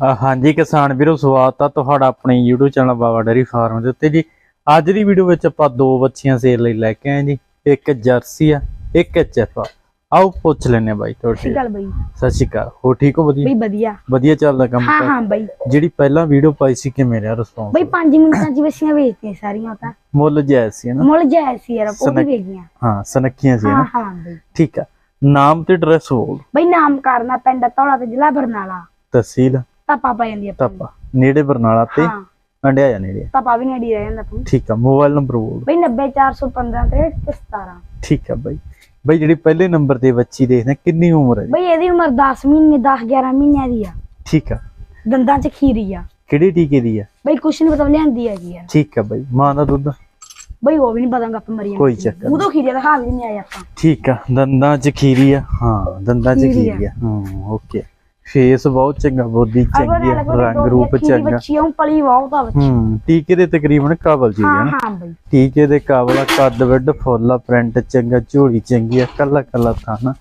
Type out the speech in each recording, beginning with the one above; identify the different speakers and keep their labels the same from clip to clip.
Speaker 1: ਹਾਂਜੀ ਕਿਸਾਨ ਵੀਰੋ ਸਵਾਗਤ ਆ ਤੁਹਾਡਾ ਆਪਣੇ YouTube channel Baba dairy farm ਦੇ ਉੱਤੇ ਜੀ। ਅੱਜ ਦੀ ਵੀਡੀਓ ਵਿੱਚ ਆਪਾਂ ਦੋ ਬੱਚੀਆਂ ਸੇਲ ਲਈ ਲੈ ਕੇ ਆਏ ਜੀ। ਇੱਕ ਜਰਸੀ ਆ ਇੱਕ ਐਚਐਫ ਆ। ਆਓ ਪੁੱਛ ਲੈਨੇ ਬਾਈ ਤੁਹਾਡੇ।
Speaker 2: ਗੱਲ ਬਈ।
Speaker 1: ਸਤਿ ਸ਼੍ਰੀ ਅਕਾਲ। ਹੋ ਠੀਕ ਹੋ ਵਧੀਆ?
Speaker 2: ਬਈ ਵਧੀਆ।
Speaker 1: ਵਧੀਆ ਚੱਲਦਾ ਕੰਮ
Speaker 2: ਹਾਂ ਹਾਂ ਬਈ।
Speaker 1: ਜਿਹੜੀ ਪਹਿਲਾਂ ਵੀਡੀਓ ਪਾਈ ਸੀ ਕਿਵੇਂ ਰਿਹਾ ਰਿਸਪੌਂਸ
Speaker 2: ਬਈ 5 ਮਿੰਟਾਂ ਚ ਬੱਸੀਆਂ ਵੇਚਤੀਆਂ ਸਾਰੀਆਂ ਤਾਂ।
Speaker 1: ਮੁੱਲ ਜਾਇਜ਼ ਸੀ ਨਾ?
Speaker 2: ਮੁੱਲ ਜਾਇ ਸੀ ਯਾਰ ਉਹ ਵੀ ਗਈਆਂ
Speaker 1: ਹਾਂ ਸਨੱਖੀਆਂ ਸੀ
Speaker 2: ਹਾਂ
Speaker 1: ਨਾ?
Speaker 2: ਹਾਂ ਬਈ।
Speaker 1: ਠੀਕ ਆ। ਨਾਮ ਤੇ ਐਡਰੈਸ ਬੋਲ
Speaker 2: ਬਈ ਨਾਮ ਕਰਨਾ ਪਿੰਡ ਧੌਲਾ ਤੇ ਜ਼ਿਲ੍ਹਾ ਬਰਨਾਲਾ।
Speaker 1: ਤਹਿਸੀਲ
Speaker 2: ਤਪਾ ਪੈ ਜਾਂਦੀ ਆਪਾਂ ਨੂੰ।
Speaker 1: ਤਪਾ ਨੇੜੇ ਬਰਨਾਲਾ ਤੇ
Speaker 2: ਹਾਂ।
Speaker 1: ਅੰਡਿਆ ਨੇੜੇ
Speaker 2: ਤਪਾ ਵੀ ਨੇੜੀ ਰਹਿ ਜਾਂਦਾ ਆਪਾਂ
Speaker 1: ਠੀਕ ਆ ਮੋਬਾਈਲ ਨੰਬਰ ਬੋਲ
Speaker 2: ਬਈ 90415 ਤੇ 17
Speaker 1: ਠੀਕ ਆ ਬਾਈ। ਬਾਈ ਜਿਹੜੀ ਪਹਿਲੇ ਨੰਬਰ ਤੇ ਬੱਚੀ ਦੇਖਦੇ ਆ, ਕਿੰਨੀ ਉਮਰ ਹੈ ਜੀ
Speaker 2: ਬਈ ਇਹਦੀ ਉਮਰ 10 ਮਹੀਨੇ 10 11 ਮਹੀਨਿਆਂ ਦੀ ਆ।
Speaker 1: ਠੀਕ ਆ।
Speaker 2: ਦੰਦਾਂ ਚ ਖੀਰੀ ਆ।
Speaker 1: ਕਿਹੜੇ ਟੀਕੇ ਦੀ ਆ?
Speaker 2: ਬਈ ਕੁਛ ਨਹੀਂ ਪਤਾ ਲਿਆਂਦੀ ਹੈਗੀ ਯਾਰ।
Speaker 1: ਠੀਕ ਆ ਬਾਈ। ਮਾਂ ਦਾ ਦੁੱਧ?
Speaker 2: ਬਈ ਉਹ ਵੀ ਨਹੀਂ ਪਤਾ ਗੱਪ ਮਰੀ
Speaker 1: ਕੋਈ ਚੱਕਰ
Speaker 2: ਉਹ ਤੋਂ ਖੀਰੀ ਦਿਖਾ ਵੀ ਨਹੀਂ ਆਏ ਆਪਾਂ।
Speaker 1: ਠੀਕ ਆ। ਦੰਦਾਂ ਚ ਖੀਰੀ ਆ। ਹਾਂ ਦੰਦਾਂ ਚ
Speaker 2: ਖੀਰੀ ਆ।
Speaker 1: ਖੀਰੀ ਆ। ਹਾਂ ਓਕੇ। ਫੇਸ ਬਹੁਤ ਚੰਗਾ ਬੋਦੀ ਚੰਗੀ ਰੰਗ ਰੂਪ ਚੰਗਾ।
Speaker 2: ਬੱਚੀ ਉਹ ਪਲੀ ਬਹੁਤ ਆ ਬੱਚੀ
Speaker 1: ਹੂੰ ਟੀਕੇ ਦੇ ਤਕਰੀਬਨ ਕਾਬਲ ਜੀ
Speaker 2: ਹਾਂ
Speaker 1: ਹੈ ਨਾ।
Speaker 2: ਹਾਂ ਬਈ।
Speaker 1: ਟੀਕੇ ਦੇ ਕਾਬਲ ਆ ਕੱਦ ਵੱਡ ਫੁੱਲਾ ਪ੍ਰਿੰਟ ਚੰਗਾ ਝੋਲੀ ਚੰਗੀ ਆ ਕੱਲਾ ਕੱਲਾ ਥਾਣਾ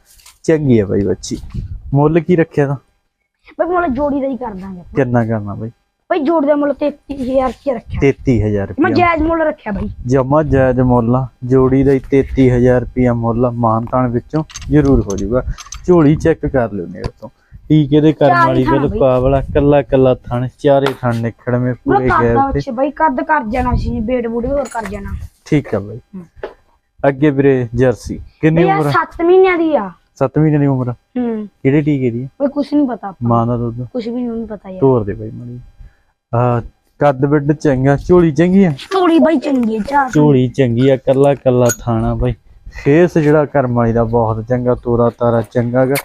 Speaker 1: ਚੰਗੀ ਆ ਬਾਈ ਬੱਚੀ ਮੁੱਲ ਕੀ ਰੱਖਿਆ ਦਾ
Speaker 2: ਬਈ ਮੁੱਲ ਜੋੜੀ ਦਾ ਹੀ ਕਰ ਦਾਂਗੇ।
Speaker 1: ਕਿੰਨਾ ਕਰਨਾ ਬਾਈ?
Speaker 2: ਬਈ ਜੋੜ ਦਾ ਮੁੱਲ 33000 ਕੀ ਰੱਖਿਆ।
Speaker 1: 33000
Speaker 2: ਮੈਂ
Speaker 1: ਰੁਪਏ
Speaker 2: ਜਾਇਜ਼ ਮੁੱਲ ਰੱਖਿਆ ਬਈ।
Speaker 1: ਜਮਾ ਜਾਇਜ਼ ਮੁੱਲ ਆ। ਜੋੜੀ ਦਾ ਹੀ 33000 ਰੁਪਿਆ ਮੁੱਲ ਮਾਨਤਾਨ ਵਿੱਚੋਂ ਜ਼ਰੂਰ ਹੋ ਜਾਊਗਾ। ਝੋਲੀ ਚੈੱਕ ਕਰ ਲਿਓ ਨੇੜ ਤੋਂ। ਟੀਕੇ ਦੇ ਕਰਮ
Speaker 2: ਹੀ
Speaker 1: ਵਾਲੀ
Speaker 2: ਥਾਂ
Speaker 1: ਬਿਲ
Speaker 2: ਬਈ।
Speaker 1: ਪਾਵਲਾ ਕੱਲਾ ਕੱਲਾ ਥਣ ਚਾਰੇ ਥਣ
Speaker 2: ਮੁੱਲ
Speaker 1: ਪੂਰੇ ਗੈਰ ਤੇ।
Speaker 2: ਬਈ ਕੱਦ ਕਰ ਜਾਣਾ ਸੀ ਬੇਟ ਬੂੜੇ ਹੋਰ ਕਰ ਜਾਣਾ।
Speaker 1: ਠੀਕ ਆ ਬਾਈ।
Speaker 2: ਹੂੰ।
Speaker 1: ਅੱਗੇ ਵੀਰੇ ਜਰਸੀ ਕਿੰਨੀ
Speaker 2: ਆ
Speaker 1: ਉਮਰ
Speaker 2: 7 ਮਹੀਨਿਆਂ ਦੀ ਆ।
Speaker 1: 7 ਮਹੀਨੇ ਦੀ ਉਮਰ ਆ?
Speaker 2: ਹੂੰ।
Speaker 1: ਕਿਹੜੇ ਟੀਕੇ ਦੀ ਆ?
Speaker 2: ਬਈ ਕੁਛ ਨਹੀਂ ਪਤਾ
Speaker 1: ਮਾਂ ਦਾ ਦੁੱਧ।
Speaker 2: ਕੁਛ ਵੀ ਨਹੀਂ ਪਤਾ ਯਾਰ।
Speaker 1: ਤੋਰ ਦੇ ਬਾਈ ਮੜੀ ਆ ਕੱਦ ਬਿੱਡ ਚੰਗਾ ਝੋਲੀ ਚੰਗੀ ਆ
Speaker 2: ਥੋੜੀ ਬਈ ਚੰਗੀ ਹੈ ਚਾਰ
Speaker 1: ਝੋਲੀ ਚੰਗੀ ਆ ਕੱਲਾ ਕੱਲਾ ਥਾਣਾ ਬਾਈ। ਫੇਸ ਜਿਹੜਾ ਕਰਮ ਵਾਲੀ ਦਾ ਬਹੁਤ ਚੰਗਾ ਤੋਰਾ ਤਾਰਾ ਚੰਗਾ ਗਾ।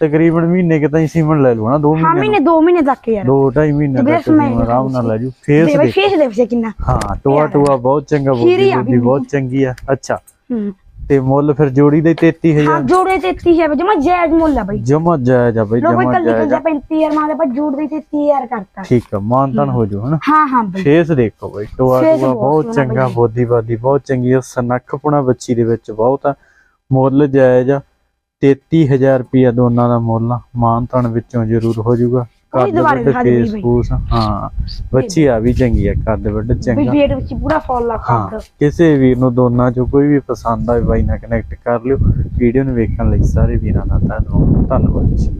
Speaker 1: ਤਕਰੀਬਨ ਮਹੀਨੇ ਕਿ ਤਾਈਂ ਸੀਮਨ ਲੈ ਲਓ ਨਾ 2
Speaker 2: ਹਾਂ
Speaker 1: ਮਹੀਨੇ
Speaker 2: ਮਹੀਨੇ 2 ਮਹੀਨੇ ਤੱਕ ਯਾਰ
Speaker 1: ਦੋ ਢਾਈ ਮਹੀਨੇ
Speaker 2: ਤੇ
Speaker 1: ਤੱਕ ਆਰਾਮ ਨਾਲ ਲੈ ਜੂ ਫੇਸ
Speaker 2: ਦੇ ਫੇਸ ਦੇ ਵਿੱਚ ਕਿੰਨਾ।
Speaker 1: ਹਾਂ ਟੋਆ। ਟੋਆ ਬਹੁਤ ਚੰਗਾ
Speaker 2: ਵੀ
Speaker 1: ਬਹੁਤ ਚੰਗੀ ਆ। ਅੱਛਾ।
Speaker 2: ਹੂੰ।
Speaker 1: ਤੇ ਮੁੱਲ ਫਿਰ ਜੋੜੀ ਦੇ
Speaker 2: ਹਾਂ
Speaker 1: 33000
Speaker 2: ਜੋੜੇ ਤੇ 33000 ਜਮਾ ਜਾਇਜ਼ ਮੁੱਲ ਆ ਬਈ।
Speaker 1: ਜਮਾ ਜਾਇਜ਼ ਆ ਬਾਈ ਜਮਾ ਜਾਇਜ਼ ਆ।
Speaker 2: ਕੱਲੀ 35000 ਮਾਂ ਦੇ ਪਰ ਜੋੜ ਦੇ 33000 ਕਰਤਾ।
Speaker 1: ਠੀਕ ਆ ਮਾਨਤਨ ਹੋ। ਜੂ ਹਨਾ।
Speaker 2: ਹਾਂ ਹਾਂ ਬਈ।
Speaker 1: ਫੇਸ ਦੇਖੋ ਬਈ ਟੋਆ
Speaker 2: ਫੇਸ
Speaker 1: ਟੋਆ
Speaker 2: ਬਹੁਤ
Speaker 1: ਚੰਗਾ। ਬੋਦੀ ਬਾਦੀ ਬਹੁਤ ਚੰਗੀ ਸਨੱਖਪੁਣਾ ਬੱਚੀ ਦੇ ਵਿੱਚ ਬਹੁਤ ਆ। ਮੁੱਲ ਜਾਇਜ਼ ਆ। 33000 ਰੁਪਿਆ ਦੋਨਾਂ ਦਾ ਮੁੱਲ ਆ। ਮਾਨਤਨ ਵਿੱਚੋਂ ਜ਼ਰੂਰ ਹੋ ਜਾਊਗਾ।
Speaker 2: ਕੋਈ
Speaker 1: ਕੱਦ
Speaker 2: ਦੁਬਾਰੇ
Speaker 1: ਵੱਡ
Speaker 2: ਦੇ
Speaker 1: ਫੇਸ
Speaker 2: ਬਈ।
Speaker 1: ਫੂਸ ਹਾਂ ਬੱਚੀ ਆ ਵੀ ਚੰਗੀ ਆ ਕੱਦ ਵੱਡ
Speaker 2: ਬਈ
Speaker 1: ਚੰਗਾ।
Speaker 2: ਵਿੱਚ ਪੂਰਾ ਫੁੱਲ ਆ
Speaker 1: ਹਾਂ ਕਿਸੇ ਵੀਰ ਨੂੰ ਦੋਨਾਂ ਚੋਂ ਕੋਈ ਵੀ ਪਸੰਦ ਆਵੇ ਬਾਈ ਨਾਲ ਕਨੈਕਟ ਕਰ ਲਿਓ। ਵੀਡੀਓ ਨੂੰ ਵੇਖਣ ਲਈ ਸਾਰੇ ਵੀਰਾਂ ਦਾ ਧੰਨਵਾਦ। ਧੰਨਵਾਦ ਜੀ।